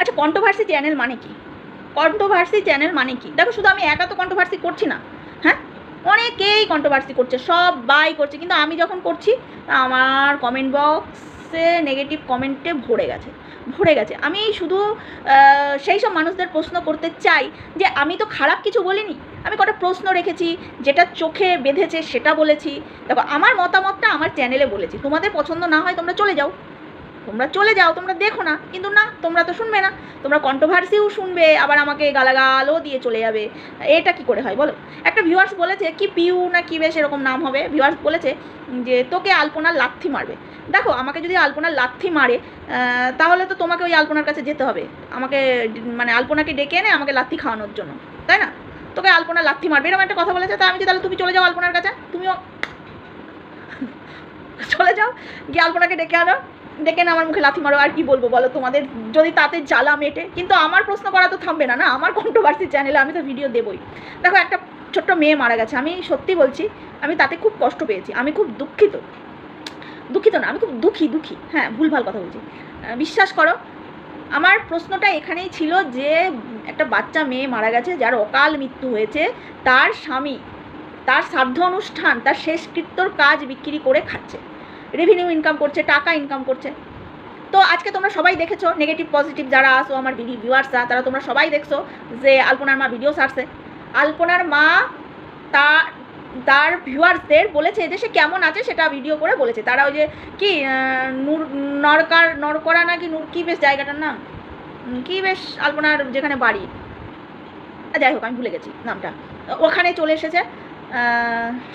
আচ্ছা controversy channel মানে কি? কন্ট্রোভার্সি চ্যানেল মানে কি? দেখো, শুধু আমি একা তো কন্ট্রোভার্সি করছি না হ্যাঁ? অনেকেই কন্ট্রোভার্সি করছে সব বাই করছে, কিন্তু আমি যখন করছি, আমার কমেন্ট বক্সে নেগেটিভ কমেন্টে ভরে গেছে ভরে গেছে। আমি শুধু সেই সব মানুষদের প্রশ্ন করতে চাই যে, আমি তো খারাপ কিছু বলিনি, আমি কটা প্রশ্ন রেখেছি, যেটা চোখে বেঁধেছে সেটা বলেছি। দেখো, আমার মতামতটা আমার চ্যানেলে বলেছি, তোমাদের পছন্দ না হয় তোমরা চলে যাও। তোমরা চলে যাও, তোমরা দেখো না। কিন্তু না, তোমরা তো শুনবে না। তোমরা কন্ট্রোভার্সিও শুনবে, আবার আমাকে গালাগালও দিয়ে চলে যাবে। এটা কি করে হয় বলো? একটা ভিউয়ার্স বলেছে, কি পিউ না কি বেশ এরকম নাম হবে। ভিউয়ার্স বলেছে যে, তোকে আলপনার লাথি মারবে। দেখো, আমাকে যদি আলপনার লাথি মারে তাহলে তো তোমাকে ওই আলপনার কাছে যেতে হবে। আমাকে মানে আলপনাকে ডেকে এনে আমাকে লাথি খাওয়ানোর জন্য, তাই না? তোকে আলপনা লাথি মারবে। এরকম একটা কথা বলেছে। তা আমি কি তাহলে তুমি চলে যাও আলপনার কাছে? তুমিও চলে যাও, গিয়ে আলপনাকে ডেকে আনো। ডেকে না আমার মুখে লাথি মারো, আর কি বলব বলো তোমাদের? যদি তাতে জ্বালা মেটে, কিন্তু আমার প্রশ্ন করা তো থামবে না না? আমার কন্ট্রোভার্সি চ্যানেলে আমি তো ভিডিও দেবই। দেখো, একটা ছোট্ট মেয়ে মারা গেছে। আমি সত্যি বলছি, আমি তাতে খুব কষ্ট পেয়েছি। আমি খুব দুঃখিত। দুঃখিত না, আমি খুব দুঃখী দুঃখী। হ্যাঁ ভুলভাল কথা বলছি। বিশ্বাস করো, আমার প্রশ্নটা এখানেই ছিল যে, একটা বাচ্চা মেয়ে মারা গেছে, যার অকাল মৃত্যু হয়েছে, তার স্বামী, তার শ্রাদ্ধ অনুষ্ঠান, তার শেষকৃত্যর কাজ বিক্রি করে খাচ্ছে। রেভিনিউ ইনকাম করছে, টাকা ইনকাম করছে। তো আজকে তোমরা সবাই দেখেছ নেগেটিভ পজিটিভ যারা আসো আমার ভিউয়ার্সরা তারা তোমরা সবাই দেখছ যে আলপনার মা ভিডিও ছাড়ছে। আলপনার মা তা, তার ভিউয়ার্সদের বলেছে যে সে কেমন আছে সেটা ভিডিও করে বলেছে। তারা ওই যে কি নূর, নরকার, নরকরা নাকি নূর, কি বেশ জায়গাটার নাম? কি বেশ আলপনার যেখানে বাড়ি? যাই হোক, আমি ভুলে গেছি নামটা। ওখানে চলে এসেছে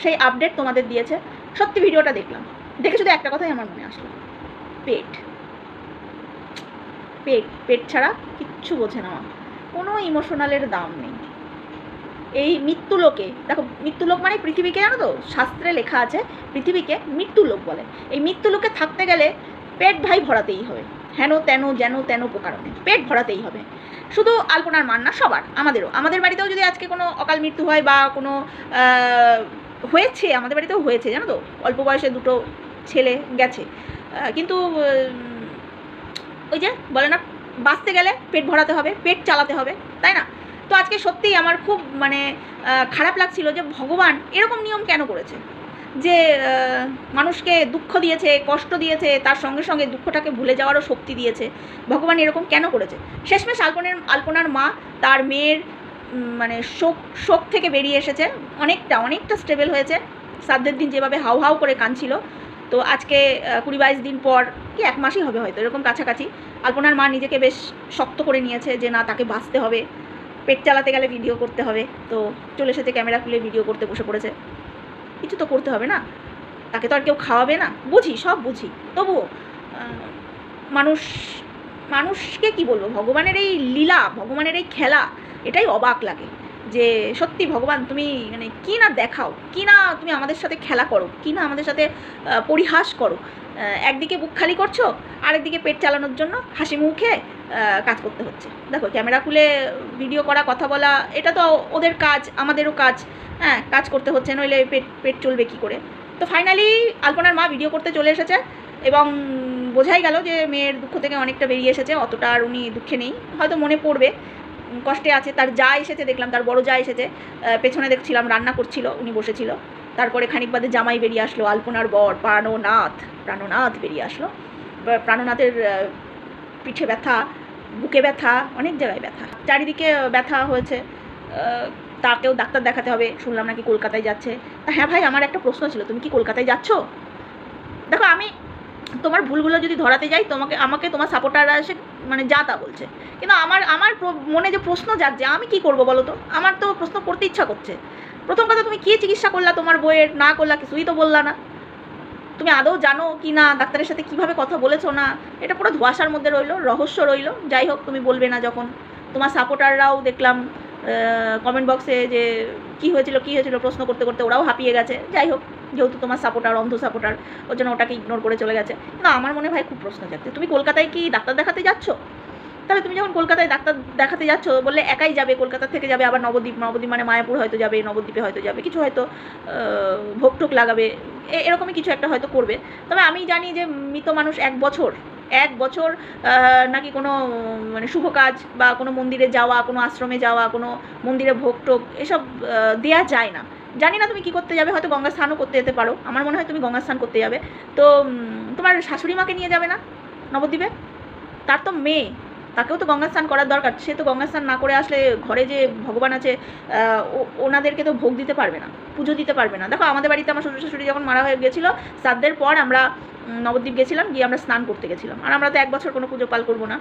সেই আপডেট তোমাদের দিয়েছে। সত্যি ভিডিওটা দেখলাম। দেখে শুধু একটা কথাই আমার মনে আসলো। পেট। পেট পেট ছাড়া কিচ্ছু বোঝে না মা। কোনো ইমোশনালের দাম নেই। এই মৃত্যুলোকে দেখো মৃত্যুলোক মানে পৃথিবীকে, জানো তো? শাস্ত্রে লেখা আছে, পৃথিবীকে মৃত্যুলোক বলে। এই মৃত্যুলোকে থাকতে গেলে পেট ভাই ভরাতেই হবে। হেন, তেন, যেন, তেন প্রকারণে পেট ভরাতেই হবে। শুধু আলপনার মান না, সবার, আমাদেরও। আমাদের বাড়িতেও যদি আজকে কোনো অকাল মৃত্যু হয় বা কোনো হয়েছে, আমাদের বাড়িতেও হয়েছে, জানো তো? অল্প বয়সে দুটো ছেলে গেছে। কিন্তু ওই যে বলে না, বাঁচতে গেলে পেট ভরাতে হবে, পেট চালাতে হবে, তাই না? তো আজকে সত্যিই আমার খুব মানে খারাপ লাগছিল যে ভগবান এরকম নিয়ম কেন করেছে? যে মানুষকে দুঃখ দিয়েছে, কষ্ট দিয়েছে, তার সঙ্গে সঙ্গে দুঃখটাকে ভুলে যাওয়ারও শক্তি দিয়েছে, ভগবান এরকম কেন করেছে? শেষমেশ আলপনের, আলপনার মা তার মেয়ের মানে শোক শোক থেকে বেরিয়ে এসেছে। অনেকটা অনেকটা স্টেবল হয়েছে। শ্রাদ্ধের দিন যেভাবে হাউ হাউ করে কাঁদছিল তো আজকে কুড়ি বাইশ দিন পর, কি এক মাসই হবে হয়তো, এরকম কাছাকাছি, আলপনার মা নিজেকে বেশ শক্ত করে নিয়েছে যে না, তাকে বাঁচতে হবে, পেট চালাতে গেলে ভিডিও করতে হবে, তো চলে এসেছে ক্যামেরা খুলে ভিডিও করতে বসে পড়েছে। কিছু তো করতে হবে না, তাকে তো আর কেউ খাওয়াবে না, বুঝি, সব বুঝি, তবুও মানুষ, মানুষকে কি বলব, ভগবানের এই লীলা, ভগবানের এই খেলা, এটাই অবাক লাগে। যে সত্যি ভগবান, তুমি মানে কি না দেখাও, কি না তুমি আমাদের সাথে খেলা করো, কি না আমাদের সাথে পরিহাস করো। একদিকে বুক খালি করছ, আরেকদিকে পেট চালানোর জন্য হাসি মুখে কাজ করতে হচ্ছে। দেখো, ক্যামেরা খুলে ভিডিও করা, কথা বলা, এটা তো ওদের কাজ, আমাদেরও কাজ। হ্যাঁ কাজ করতে হচ্ছে, নইলে পেট পেট চলবে কি করে? তো ফাইনালি আলপনার মা ভিডিও করতে চলে এসেছে এবং বোঝাই গেল যে মেয়ের দুঃখ থেকে অনেকটা বেরিয়ে এসেছে, অতটা আর উনি দুঃখে নেই। হয়তো মনে পড়বে কষ্টে আছে, তার যা এসেছে দেখলাম, তার বড় যা এসেছে পেছনে দেখছিলাম, রান্না করছিল, উনি বসেছিল। তারপরে খানিক বাদে জামাই বেরিয়ে আসলো, আলপনার বর, প্রাণনাথ প্রাণনাথ বেরিয়ে আসলো। প্রাণনাথের পিঠে ব্যথা, বুকে ব্যথা, অনেক জায়গায় ব্যথা। চারিদিকে ব্যথা হয়েছে তাকেও ডাক্তার দেখাতে হবে, শুনলাম নাকি কলকাতায় যাচ্ছে। তা হ্যাঁ ভাই, আমার একটা প্রশ্ন ছিল, তুমি কি কলকাতায় যাচ্ছ? দেখো, আমি তোমার ভুলগুলো যদি ধরাতে যাই, তোমাকে, আমাকে তোমার সাপোর্টাররা এসে মানে যা তা বলছে। কিন্তু আমার আমার মনে যে প্রশ্ন যাচ্ছে আমি কি করব বলো তো? আমার তো প্রশ্ন করতে ইচ্ছা করছে। প্রথম কথা, তুমি কি চিকিৎসা করলা তোমার বইয়ের? না করলা, কিছুই তো বললা না। তুমি আদৌ জানো কি না? ডাক্তারের সাথে কীভাবে কথা বলেছ না? এটা পুরো ধোঁয়াশার মধ্যে রইল, রহস্য রইল। যাই হোক, তুমি বলবে না যখন। তোমার সাপোর্টাররাও দেখলাম কমেন্ট বক্সে যে কি হয়েছিল কি হয়েছিল প্রশ্ন করতে করতে ওরাও হাঁপিয়ে গেছে। যাই হোক যেহেতু তোমার সাপোর্টার অন্ধ সাপোর্টার ওর জন্য ওটাকে ইগনোর করে চলে গেছে। কিন্তু আমার মনে হয় খুব প্রশ্ন যাচ্ছে তুমি কলকাতায় কি ডাক্তার দেখাতে যাচ্ছ? তাহলে তুমি যখন কলকাতায় ডাক্তার দেখাতে যাচ্ছ বললে একাই যাবে কলকাতা থেকে যাবে আবার নবদ্বীপ নবদ্বীপ মানে মায়াপুর হয়তো যাবে নবদ্বীপে হয়তো যাবে কিছু হয়তো আহ, ভোগ টোক লাগাবে এরকমই কিছু একটা হয়তো করবে। তবে আমি জানি যে মৃত মানুষ এক বছর এক বছর নাকি কোনো মানে শুভ কাজ বা কোনো মন্দিরে যাওয়া, কোনো আশ্রমে যাওয়া, কোনো মন্দিরে ভোগ টোক এসব দেয়া যায় না। জানি না তুমি কি করতে যাবে, হয়তো গঙ্গা স্নানও করতে যেতে পারো। আমার মনে হয় তুমি গঙ্গা স্নান করতে যাবে। তো তোমার শাশুড়ি মাকে নিয়ে যাবে না নবদ্বীপে? তার তো মেয়ে। তাকেও তো গঙ্গা স্নান করার দরকার। সে তো গঙ্গা স্নান না করে আসলে ঘরে যে ভগবান আছে ওনাদেরকে তো ভোগ দিতে পারবে না, পুজো দিতে পারবে না। দেখো, আমাদের বাড়িতে আমার শ্বশুর শাশুড়ি যখন মারা হয়ে গেছিল, শ্রাদ্ধের পর আমরা নবদ্বীপ গেছিলাম, গিয়ে আমরা স্নান করতে গেছিলাম। আর আমরা তো এক বছর কোনো পুজো পাল করব না।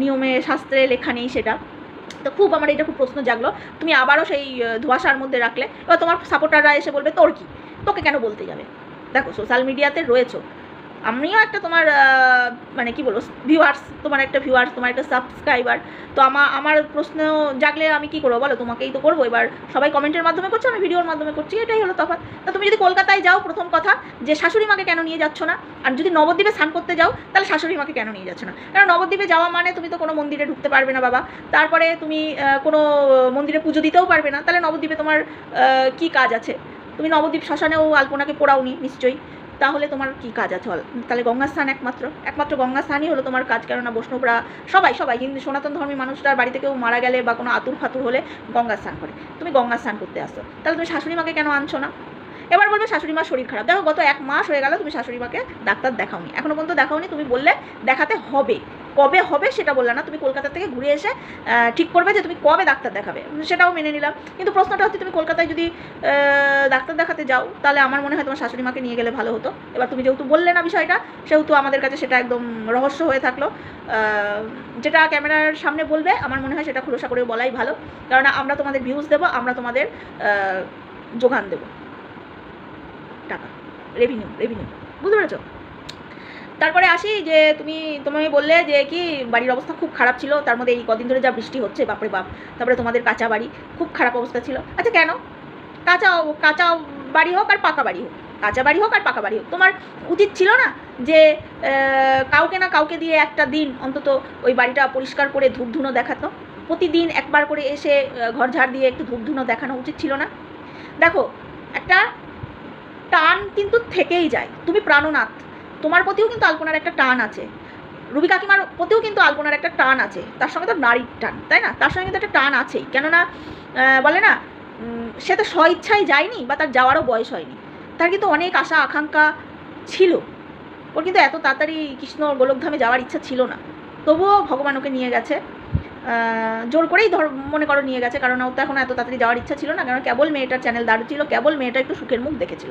নিয়মে, শাস্ত্রে লেখা নেই সেটা। তো খুব আমার এটা খুব প্রশ্ন জাগলো, তুমি আবারও সেই ধোঁয়াশার মধ্যে রাখলে, এবার তোমার সাপোর্টাররা এসে বলবে, তোর কি? তোকে কেন বলতে যাবে? দেখো সোশ্যাল মিডিয়াতে রয়েছো। আমিও একটা তোমার মানে কি বলব ভিউয়ার্স তোমার একটা ভিউয়ার্স তোমার একটা সাবস্ক্রাইবার তো আমার আমার প্রশ্ন জাগলে আমি কি করব বলো? তোমাকেই তো করব। এবার সবাই কমেন্টের মাধ্যমে করছে, আমি ভিডিওর মাধ্যমে করছি, এটাই হলো তফাৎ। তা তুমি যদি কলকাতায় যাও, প্রথম কথা, যে শাশুড়ি মাকে কেন নিয়ে যাচ্ছ না? আর যদি নবদ্বীপে স্নান করতে যাও, তাহলে শাশুড়ি মাকে কেন নিয়ে যাচ্ছ না? কারণ নবদ্বীপে যাওয়া মানে তুমি তো কোনো মন্দিরে ঢুকতে পারবে না, বাবা। তারপরে তুমি কোনো মন্দিরে পুজো দিতেও পারবে না। তাহলে নবদ্বীপে তোমার কি কাজ আছে? তুমি নবদ্বীপ শ্মশানেও আলপনাকে পোড়াওনি, নিশ্চয়ই। তাহলে তোমার কি কাজ আছে? তাহলে গঙ্গা স্থান একমাত্র। একমাত্র গঙ্গা স্থানই হলো তোমার কাজ। কেননা বৈষ্ণবরা সবাই সবাই, হিন্দু, সনাতন ধর্মী মানুষরা বাড়িতে কেউ মারা গেলে বা কোনো আতুর ফাতুর হলে গঙ্গা স্নান করে। তুমি গঙ্গা স্নান করতে আসো। তাহলে তুমি শাশুড়ি মাকে কেন আনছো না? এবার বলবে শাশুড়ি মার শরীর খারাপ। দেখো গত এক মাস হয়ে গেল তুমি শাশুড়ি মাকে ডাক্তার দেখাওনি। এখনও পর্যন্ত দেখাওনি। তুমি বললে দেখাতে হবে। কবে হবে সেটা বললে না। তুমি কলকাতা থেকে ঘুরে এসে ঠিক করবে যে তুমি কবে ডাক্তার দেখাবে। সেটাও মেনে নিলাম। কিন্তু প্রশ্নটা হচ্ছে তুমি কলকাতায় যদি ডাক্তার দেখাতে যাও, তাহলে আমার মনে হয় তোমার শাশুড়ি মাকে নিয়ে গেলে ভালো হতো। এবার তুমি যেহেতু বললে না বিষয়টা, সেহেতু আমাদের কাছে সেটা একদম রহস্য হয়ে থাকল। যেটা ক্যামেরার সামনে বলবে, আমার মনে হয় সেটা খুলসা করে বলাই ভালো। কারণ আমরা তোমাদের ভিউজ দেবো, আমরা তোমাদের যোগান দেবো। টাকা। রেভিনিউ রেভিনিউ বুঝতে পেরেছ? তারপরে আসি যে তুমি তুমি বললে যে কি, বাড়ির অবস্থা খুব খারাপ ছিল, তার মধ্যে এই কদিন ধরে যা বৃষ্টি হচ্ছে, বাপরে বাপ। তারপরে তোমাদের কাঁচা বাড়ি, খুব খারাপ অবস্থা ছিল। আচ্ছা কেন? কাঁচা কাঁচা বাড়ি হোক আর পাকা বাড়ি হোক। কাঁচা বাড়ি হোক আর পাকা বাড়ি হোক। তোমার উচিত ছিল না যে কাউকে না কাউকে দিয়ে একটা দিন অন্তত ওই বাড়িটা পরিষ্কার করে ধূপধুনো দেখাতো? প্রতিদিন একবার করে এসে ঘর ঝাড় দিয়ে একটু ধূপধুনো দেখানো উচিত ছিল না? দেখো, একটা টান কিন্তু থেকেই যায়। তুমি প্রাণনাথ। তোমার প্রতিও কিন্তু আলপনার একটা টান আছে। রুবি কাকিমার প্রতিও কিন্তু আলপনার একটা টান আছে। তার সঙ্গে তো নারীর টান, তাই না? তার সঙ্গে কিন্তু একটা টান আছেই। কেননা বলে না সে তো স্ব ইচ্ছায় যায়নি বা তার যাওয়ারও বয়স হয়নি। তার কিন্তু অনেক আশা, আকাঙ্ক্ষা ছিল। ওর কিন্তু এত তাড়াতাড়ি কৃষ্ণ গোলকধামে যাওয়ার ইচ্ছা ছিল না। তবুও ভগবান ওকে নিয়ে গেছে। জোর করেই ধর, মনে করো নিয়ে গেছে, কারণ ওর তো এখন এত তাড়াতাড়ি যাওয়ার ইচ্ছা ছিল না, কারণ কেবল মেয়েটার চ্যানেল দাঁড় ছিল, কেবল মেয়েটা একটু সুখের মুখ দেখেছিল।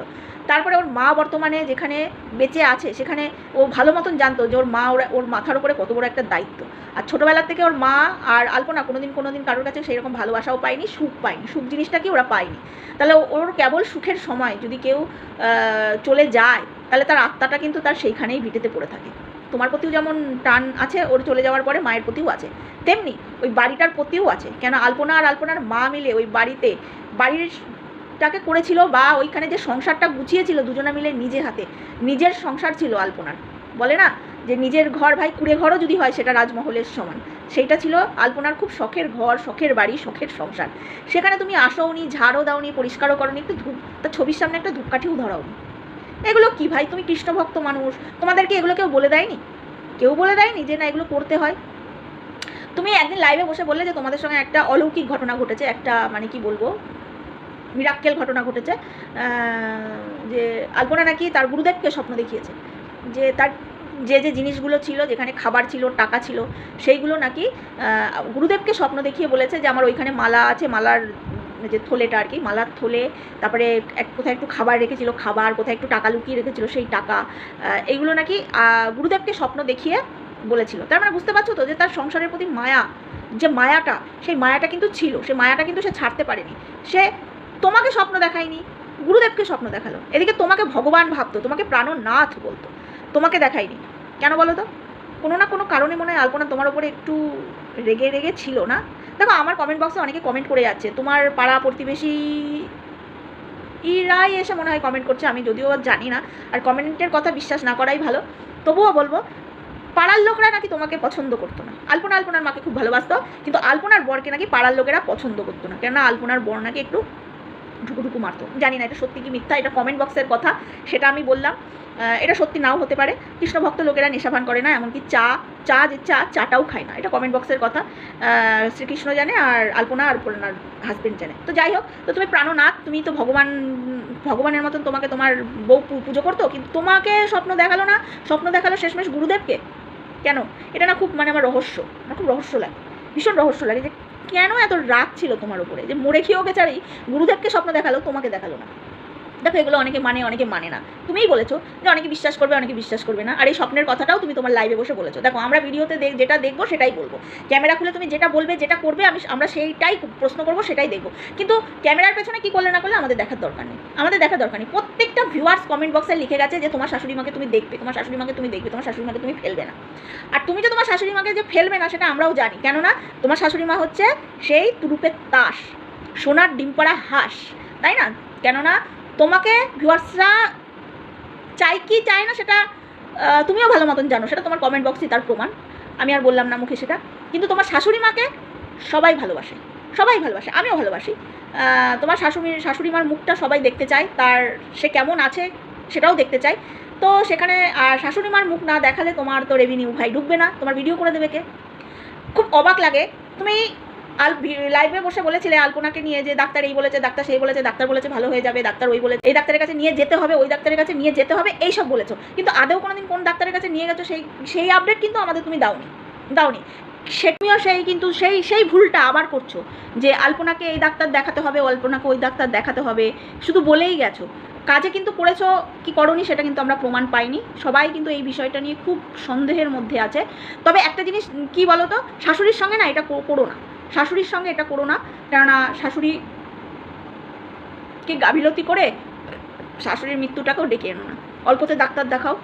তারপরে ওর মা বর্তমানে যেখানে বেঁচে আছে, সেখানে ও ভালো মতন জানতো যে ওর মা ওর ওর মাথার উপরে কত বড় একটা দায়িত্ব। আর ছোটোবেলার থেকে ওর মা আর আলপনা কোনোদিন কোনোদিন কারোর কাছে সেই রকম ভালোবাসাও পায়নি, সুখ পায়নি, সুখ জিনিসটা কি ওরা পায়নি। তাহলে ওর কেবল সুখের সময় যদি কেউ চলে যায়, তাহলে তার আত্মাটা কিন্তু তার সেইখানেই ভিটেতে পড়ে থাকে। তোমার প্রতিও যেমন টান আছে, ওর চলে যাওয়ার পরে মায়ের প্রতিও আছে। তেমনি ওই বাড়িটার প্রতিও আছে। কেন আলপনা আর আলপনার মা মিলে ওই বাড়িতে বাড়িরটাকে করেছিল বা ওইখানে যে সংসারটা গুছিয়েছিল দুজনে মিলে নিজে হাতে, নিজের সংসার ছিল আলপনার। বলে না? যে নিজের ঘর ভাই কুড়ে ঘরও যদি হয় সেটা রাজমহলের সমান। সেইটা ছিল আলপনার খুব শখের ঘর, শখের বাড়ি, শখের সংসার। সেখানে তুমি আসোওনি, ঝাড়ও দাওনি, পরিষ্কারও করনি, একটু ধূপ তার ছবির সামনে একটা ধূপকাঠিও ধরাওনি। এগুলো কি ভাই? তুমি কৃষ্ণভক্ত মানুষ। তোমাদেরকে এগুলো কেউ বলে দেয়নি? কেউ বলে দেয়নি যে না, এগুলো করতে হয়? তুমি একদিন লাইভে বসে বললে যে তোমাদের সঙ্গে একটা অলৌকিক ঘটনা ঘটেছে, একটা মানে কি বলব? মিরাক্কেল ঘটনা ঘটেছে। যে আলপনা নাকি তার গুরুদেবকে স্বপ্ন দেখিয়েছে। যে তার যে যে জিনিসগুলো ছিল, যেখানে খাবার ছিল, টাকা ছিল, সেইগুলো নাকি গুরুদেবকে স্বপ্ন দেখিয়ে বলেছে যে আমার ওইখানে মালা আছে, মালার যে থলেটা আর কি, মালার থলে, তারপরে এক, কোথায় একটু খাবার রেখেছিল, খাবার, কোথায় একটু টাকা লুকিয়ে রেখেছিল, সেই টাকা এইগুলো নাকি গুরুদেবকে স্বপ্ন দেখিয়ে বলেছিল। তার মানে বুঝতে পারছ তো যে তার সংসারের প্রতি মায়া, যে মায়াটা, সেই মায়াটা কিন্তু ছিল, সেই মায়াটা কিন্তু সে ছাড়তে পারেনি। সে তোমাকে স্বপ্ন দেখায়নি, গুরুদেবকে স্বপ্ন দেখাল। এদিকে তোমাকে ভগবান ভাবতো, তোমাকে প্রাণনাথ বলতো, তোমাকে দেখায়নি। কেন বলো তো? কোনো না কোনো কারণে মনে হয় আলপনা তোমার ওপরে একটু রেগে রেগে ছিল না? দেখো, আমার কমেন্ট বক্সে অনেকে কমেন্ট করে যাচ্ছে। তোমার পাড়া প্রতিবেশী ইরাই এসে মনে হয় কমেন্ট করছে, আমি যদিও জানি না। আর কমেন্টের কথা বিশ্বাস না করাই ভালো। তবুও বলব, পাড়ার লোকরা নাকি তোমাকে পছন্দ করতো না। আলপনা আলপনার মাকে খুব ভালোবাসতো, কিন্তু আলপনার বরকে নাকি পাড়ার লোকেরা পছন্দ করতো না। কেননা আলপনার বর নাকি একটু ঢুকুঢুকু মারতো। জানি না এটা সত্যি কি মিথ্যা, এটা কমেন্ট বক্সের কথা, সেটা আমি বললাম। এটা সত্যি নাও হতে পারে। কৃষ্ণ ভক্ত লোকেরা নেশাপান করে না, এমনকি চা চা যে চা, চাটাও খায় না। এটা কমেন্ট বক্সের কথা। শ্রীকৃষ্ণ জানে আর আলপনা আর আলপনার হাজবেন্ড জানে। তো যাই হোক, তো তুমি প্রাণনাথ, তুমি তো ভগবান, ভগবানের মতন তোমাকে তোমার বউ পুজো করতো? কিন্তু তোমাকে স্বপ্ন দেখাল না? স্বপ্ন দেখাল শেষমেশ গুরুদেবকে? কেন? এটা না খুব মানে আমার রহস্য। আমার খুব রহস্য লাগে। ভীষণ রহস্য লাগে যে কেন এত রাগ ছিল তোমার উপরে? যে মরে খেয়েও বেচারি গুরুদেবকে স্বপ্ন দেখাল, তোমাকে দেখাল না। দেখো, এগুলো অনেকে মানে অনেকে মানে না। তুমিই বলেছ যে অনেকে বিশ্বাস করবে, অনেকে বিশ্বাস করবে না। আর এই স্বপ্নের কথাটাও তুমি তোমার লাইভে বসে বলেছ। দেখো, আমরা ভিডিওতে দেখ, যেটা দেখব সেটাই বলব। ক্যামেরা খুলে তুমি যেটা বলবে, যেটা করবে, আমি আমরা সেইটাই প্রশ্ন করব, সেটাই দেখব। কিন্তু ক্যামেরার পেছনে কি করলে না করলে আমাদের দেখার দরকার নেই। আমাদের দেখার দরকার নেই। প্রত্যেকটা ভিউয়ার্স কমেন্ট বক্সে লিখে গেছে যে তোমার শাশুড়ি মাকে তুমি দেখবে, তোমার শাশুড়ি মাকে তুমি দেখবে, তোমার শাশুড়ি মাকে তুমি ফেলবে না। আর তুমি যে তোমার শাশুড়ি মাকে যে ফেলবে না, সেটা আমরাও জানি। কেননা তোমার শাশুড়ি মা হচ্ছে সেই তুরুপের তাস, সোনার ডিম পড়া হাঁস, তাই না? কেননা তোমাকে ভিউয়ার্সরা চাই কি চায় না সেটা তুমিও ভালো মতন জানো, সেটা তোমার কমেন্ট বক্সই তার প্রমাণ। আমি আর বললাম না মুখে সেটা। কিন্তু তোমার শাশুড়ি মাকে সবাই ভালোবাসে সবাই ভালোবাসে, আমিও ভালোবাসি। তোমার শাশুড়ি শাশুড়ি মার মুখটা সবাই দেখতে চায়, তার সে কেমন আছে সেটাও দেখতে চায়। তো সেখানে, আর শাশুড়ি মার মুখ না দেখালে তোমার তো রেভিনিউ ভাই ঢুকবে না, তোমার ভিডিও করে দেবে কে? খুব অবাক লাগে। তুমি আল লাইভে বসে বলেছিলে আলপনাকে নিয়ে যে ডাক্তার এই বলেছে, ডাক্তার সেই বলেছে, ডাক্তার বলেছে, ভালো হয়ে যাবে, ডাক্তার ওই বলেছে, এই ডাক্তারের কাছে নিয়ে যেতে হবে, ওই ডাক্তারের কাছে নিয়ে যেতে হবে, এই সব বলেছ। কিন্তু আদেও কোনোদিন কোন ডাক্তারের কাছে নিয়ে গেছো সেই সেই আপডেট কিন্তু আমাদের তুমি দাওনি দাওনি। সেটিও সেই কিন্তু সেই সেই ভুলটা আবার করছ, যে আলপনাকে এই ডাক্তার দেখাতে হবে অল্পনাকে ওই ডাক্তার দেখাতে হবে, শুধু বলেই গেছো। কাজে কিন্তু করেছ কি করনি সেটা কিন্তু আমরা প্রমাণ পাইনি। সবাই কিন্তু এই বিষয়টা নিয়ে খুব সন্দেহের মধ্যে আছে। তবে একটা জিনিস কি বলো তো শাশুড়ির সঙ্গে না এটা করো না। শাশুড়ির সঙ্গে এটা করো না। কেননা শাশুড়িকে গাফিলতি করে শাশুড়ির মৃত্যুটাকেও ডেকে এনো না। অল্পতে ডাক্তার দেখাও।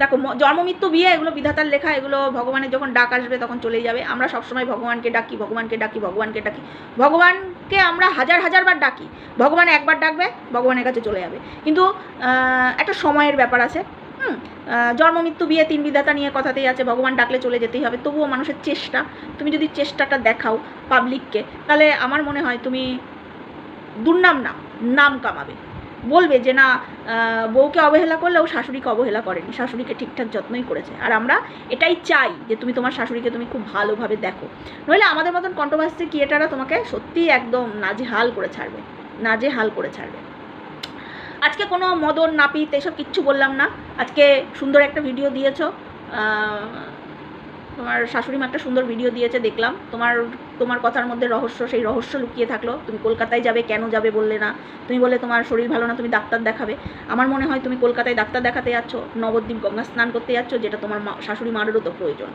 দেখো জন্ম, মৃত্যু, বিয়ে, এগুলো বিধাতার লেখা, এগুলো ভগবানের যখন ডাক আসবে তখন চলে যাবে। আমরা সবসময় ভগবানকে ডাকি ভগবানকে ডাকি ভগবানকে ডাকি। ভগবানকে আমরা হাজার হাজারবার ডাকি। ভগবান একবার ডাকবে, ভগবানের কাছে চলে যাবে। কিন্তু একটা সময়ের ব্যাপার আছে। হুম জন্ম, মৃত্যু, বিয়ে, তিন বিধাতা নিয়ে কথাতেই আছে, ভগবান ডাকলে চলে যেতেই হবে। তবুও মানুষের চেষ্টা, তুমি যদি চেষ্টাটা দেখাও পাবলিককে তাহলে আমার মনে হয় তুমি দুর্নাম না, নাম কামাবে। বলবে যে না বউকে অবহেলা করলেও শাশুড়িকে অবহেলা করেনি, শাশুড়িকে ঠিকঠাক যত্নই করেছে। আর আমরা এটাই চাই যে তুমি তোমার শাশুড়িকে তুমি খুব ভালোভাবে দেখো। নইলে আমাদের মতন কন্ট্রোভার্সি ক্রিয়েটাররা তোমাকে সত্যিই একদম নাজেহাল করে ছাড়বে, নাজেহাল করে ছাড়বে। আজকে কোনো মদন, নাপিত, এসব কিচ্ছু বললাম না। আজকে সুন্দর একটা ভিডিও দিয়েছ। তোমার শাশুড়ি একটা সুন্দর ভিডিও দিয়েছে, দেখলাম। তোমার তোমার কথার মধ্যে রহস্য, সেই রহস্য লুকিয়ে থাকল। তুমি কলকাতায় যাবে, কেন যাবে বললে না। তুমি বলে তোমার শরীর ভালো না, তুমি ডাক্তার দেখাবে। আমার মনে হয় তুমি কলকাতায় ডাক্তার দেখাতে যাচ্ছ, নবদ্বীপ গঙ্গা স্নান করতে যাচ্ছ, যেটা তোমার মা, শাশুড়ি মারও তো প্রয়োজন।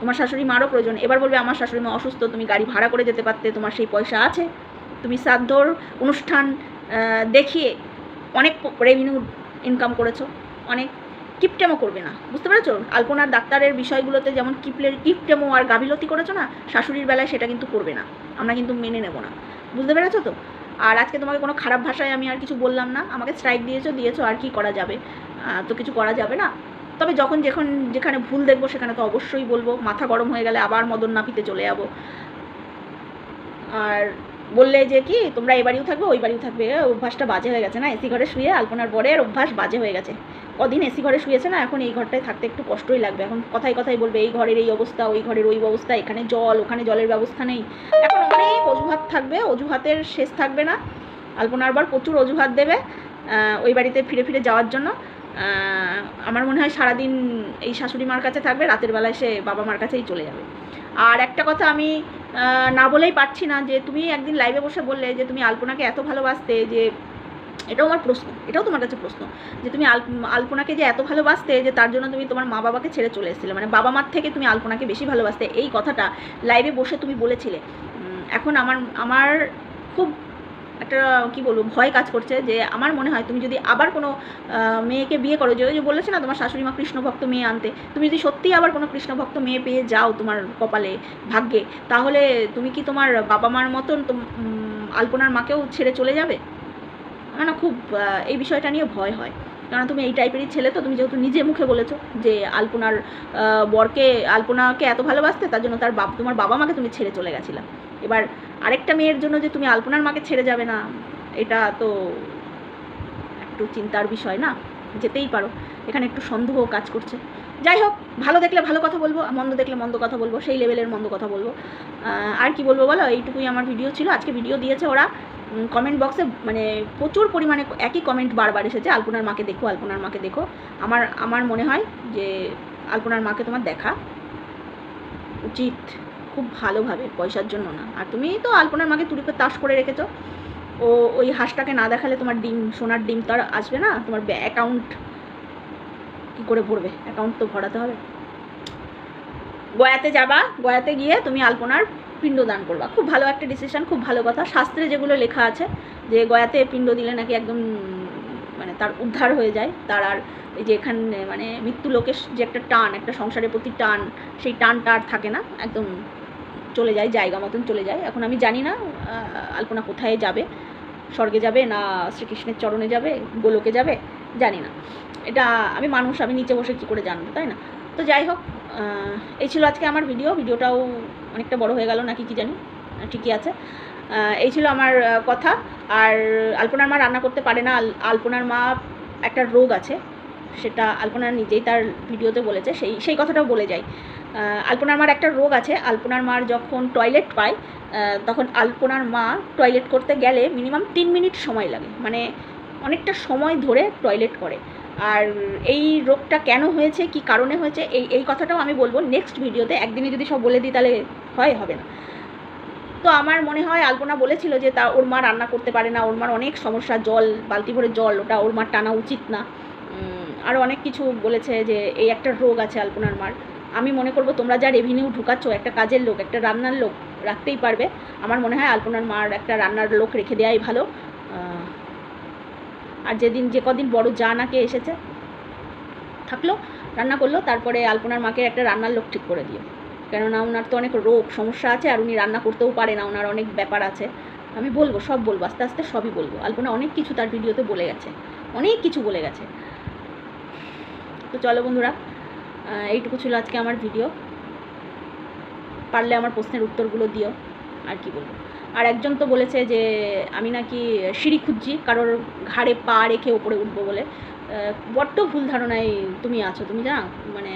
তোমার শাশুড়ি মারও প্রয়োজন। এবার বলবে আমার শাশুড়ি মা অসুস্থ, তুমি গাড়ি ভাড়া করে যেতে পারতে, তোমার সেই পয়সা আছে। তুমি শ্রাদ্ধর অনুষ্ঠান দেখিয়ে অনেক রেভিনিউ ইনকাম করেছ। অনেক কিপটেমো করবে না, বুঝতে পেরেছ? আলপনার ডাক্তারের বিষয়গুলোতে যেমন কিপলের কিপটেমো আর গাফিলতি করেছ না, শাশুড়ির বেলায় সেটা কিন্তু করবে না, আমরা কিন্তু মেনে নেব না, বুঝতে পেরেছ তো? আর আজকে তোমাকে কোনো খারাপ ভাষায় আমি আর কিছু বললাম না, আমাকে স্ট্রাইক দিয়েছ দিয়েছ, আর কি করা যাবে? তো কিছু করা যাবে না। তবে যখন যখন যেখানে ভুল দেখব সেখানে তো অবশ্যই বলব, মাথা গরম হয়ে গেলে আবার মদন নাপিতে চলে যাব। আর বললে যে কি, তোমরা এই বাড়িও থাকবে, ওই বাড়িও থাকবে। অভ্যাসটা বাজে হয়ে গেছে না? এসি ঘরে শুয়ে আলপনার বরের অভ্যাস বাজে হয়ে গেছে। কদিন এসি ঘরে শুয়েছে না, এখন এই ঘরটায় থাকতে একটু কষ্টই লাগবে। এখন কথাই কথাই বলবে, এই ঘরের এই অবস্থা, ওই ঘরের ওই অবস্থা, এখানে জল, ওখানে জলের ব্যবস্থা নেই। এখন অনেক অজুহাত থাকবে, অজুহাতের শেষ থাকবে না। আলপনার বার প্রচুর অজুহাত দেবে ওই বাড়িতে ফিরে ফিরে যাওয়ার জন্য। আমার মনে হয় সারাদিন এই শাশুড়ি মার কাছে থাকবে, রাতের বেলায় সে বাবা মার কাছেই চলে যাবে। আর একটা কথা আমি না বলেই পারছি না যে তুমি একদিন লাইভে বসে বললে যে তুমি আলপনাকে এত ভালোবাসতে যে, এটাও আমার প্রশ্ন, এটাও তোমার কাছে প্রশ্ন, যে তুমি আল, আলপনাকে যে এত ভালোবাসতে যে তার জন্য তুমি তোমার মা বাবাকে ছেড়ে চলে এসেছিলে। মানে বাবা মার থেকে তুমি আলপনাকে বেশি ভালোবাসতে, এই কথাটা লাইভে বসে তুমি বলেছিলে। এখন আমার আমার খুব একটা, কি বলব, ভয় কাজ করছে যে আমার মনে হয় তুমি যদি আবার কোনো মেয়েকে বিয়ে করো, যে বলেছে না তোমার শাশুড়ি মা কৃষ্ণভক্ত মেয়ে আনতে, তুমি যদি সত্যিই আবার কোনো কৃষ্ণভক্ত মেয়ে পেয়ে যাও তোমার কপালে ভাগ্যে, তাহলে তুমি কি তোমার বাবা মার মতন আলপনার মাকেও ছেড়ে চলে যাবে? না খুব এই বিষয়টা নিয়ে ভয় হয়। কারণ তুমি এই টাইপেরই ছেলে তো, তুমি যেহেতু নিজে মুখে বলেছ যে আলপনার বরকে, আলপনাকে এত ভালোবাসতে, তার জন্য তার বাপ, তোমার বাবা মাকে তুমি ছেড়ে চলে গেছিলা। এবার আরেকটা মেয়ের জন্য যে তুমি আলপনার মাকে ছেড়ে যাবে না, এটা তো একটু চিন্তার বিষয় না? যেতেই পারো। এখানে একটু সন্দেহ কাজ করছে। যাই হোক, ভালো দেখলে ভালো কথা বলব মন্দ দেখলে মন্দ কথা বলব, সেই লেভেলের মন্দ কথা বলব। আর কি বলব বলো? এইটুকুই আমার ভিডিও ছিল, আজকে ভিডিও দিয়েছে ওরা। কমেন্ট বক্সে মানে প্রচুর পরিমাণে একই কমেন্ট বারবার এসেছে, আলপনার মাকে দেখো, আলপনার মাকে দেখো। আমার আমার মনে হয় যে আলপনার মাকে তোমার দেখা উচিত। খুব ভালোভাবে, পয়সার জন্য না। আর তুমি তো আলপনার মাকে তুড়িপে তাস করে রেখেছো। ও ওই হাঁসটাকে না দেখালে তোমার ডিম, সোনার ডিম তো আর আসবে না? তোমার অ্যাকাউন্ট কী করে ভরবে? অ্যাকাউন্ট তো ভরাতে হবে। গয়াতে যাবা, গয়াতে গিয়ে তুমি আলপনার পিণ্ডদান করবা। খুব ভালো একটা ডিসিশন খুব ভালো কথা। শাস্ত্রে যেগুলো লেখা আছে, যে গয়াতে পিণ্ড দিলে নাকি একদম মানে তার উদ্ধার হয়ে যায়। তার আর এই যে এখানে মানে মৃত্যু লোকের যে একটা টান, একটা সংসারের প্রতি টান, সেই টানটা আর থাকে না। একদম চলে যায় জায়গা মতন চলে যায়। এখন আমি জানি না আলপনা কোথায় যাবে? স্বর্গে যাবে না শ্রীকৃষ্ণের চরণে যাবে গোলকে যাবে? জানি না। এটা আমি মানুষ আমি নিচে বসে কী করে জানব তাই না? তো যাই হোক এই ছিল আজকে আমার ভিডিও। ভিডিওটাও অনেকটা বড় হয়ে গেল নাকি কি জানি ঠিকই আছে। এই ছিল আমার কথা। আর আলপনার মা রান্না করতে পারে না। আল- আলপনার মা একটা রোগ আছে সেটা আলপনা নিজেই তার ভিডিওতে বলেছে সেই সেই কথাটাও বলে আহ, আলপনার মার একটা রোগ আছে। আলপনার মার যখন টয়লেট পায় তখন আলপনার মা টয়লেট করতে গেলে মিনিমাম তিন মিনিট সময় লাগে। মানে অনেকটা সময় ধরে টয়লেট করে। আর এই রোগটা কেন হয়েছে, কি কারণে হয়েছে, এই এই কথাটাও আমি বলব নেক্সট ভিডিওতে একদিনে যদি সব বলে দিই, তাহলে হয়, হবে না। তো আমার মনে হয়, আলপনা বলেছিল যে তা ওর মা রান্না করতে পারে না, ওর মার অনেক সমস্যা, জল, বালতি ভরে জল, ওটা ওর মার টানা উচিত না। আরও অনেক কিছু বলেছে যে এই একটা রোগ আছে আলপনার মার। আমি মনে করব তোমরা যা রেভিনিউ ঢুকাচ্ছ, একটা কাজের লোক, একটা রান্নার লোক রাখতেই পারবে। আমার মনে হয় আলপনার মার একটা রান্নার লোক রেখে দেওয়াই ভালো। আর যেদিন, যে কদিন বড় যা নাকে এসেছে, থাকল, রান্না করল, তারপরে আলপনার মাকে একটা রান্নার লোক ঠিক করে দিও। কেননা ওনার তো অনেক রোগ সমস্যা আছে, আর উনি রান্না করতেও পারে না ওনার অনেক ব্যাপার আছে। আমি বলব, সব বলব, আস্তে আস্তে সবই বলব। আলপনা অনেক কিছু তার ভিডিওতে বলে গেছে, অনেক কিছু বলে গেছে। তো চলো বন্ধুরা এইটুকু ছিল আজকে আমার ভিডিও পারলে আমার প্রশ্নের উত্তরগুলো দিও, আর কি বলব। আর একজন তো বলেছে যে, আমি নাকি সিঁড়ি খুঁজছি, কারোর ঘাড়ে পা রেখে ওপরে উঠবো বলে। বড্ড ভুল ধারণায় তুমি আছো, তুমি জানো? মানে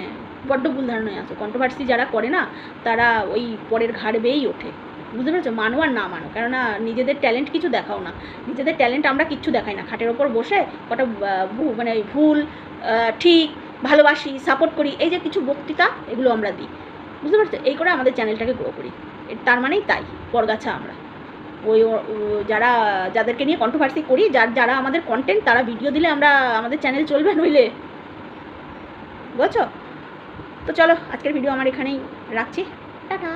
বড্ড ভুল ধারণায় আছো। কন্ট্রোভার্সি যারা করে না, তারা ওই পরের ঘাড় বেয়েই ওঠে। বুঝতে পেরেছ? মানো আর না মানো। কেননা নিজেদের ট্যালেন্ট কিছু দেখাও না। নিজেদের ট্যালেন্ট আমরা কিচ্ছু দেখাই না। খাটের ওপর বসে কটা মানে ভুল ঠিক ভালোবাসি সাপোর্ট করি, এই যে কিছু বক্তৃতা, এগুলো আমরা দিই। বুঝতে পারছ? এই করে আমাদের চ্যানেলটাকে গ্রো করি। তার মানেই তাই, পরগাছা আমরা। ওই যারা, যাদেরকে নিয়ে কন্ট্রোভার্সি করি, যার, যারা আমাদের কন্টেন্ট তারা ভিডিও দিলে আমরা, আমাদের চ্যানেল চলবে নইলে। বুঝছ? তো চলো, আজকের ভিডিও আমার এখানেই রাখছি। টাটা!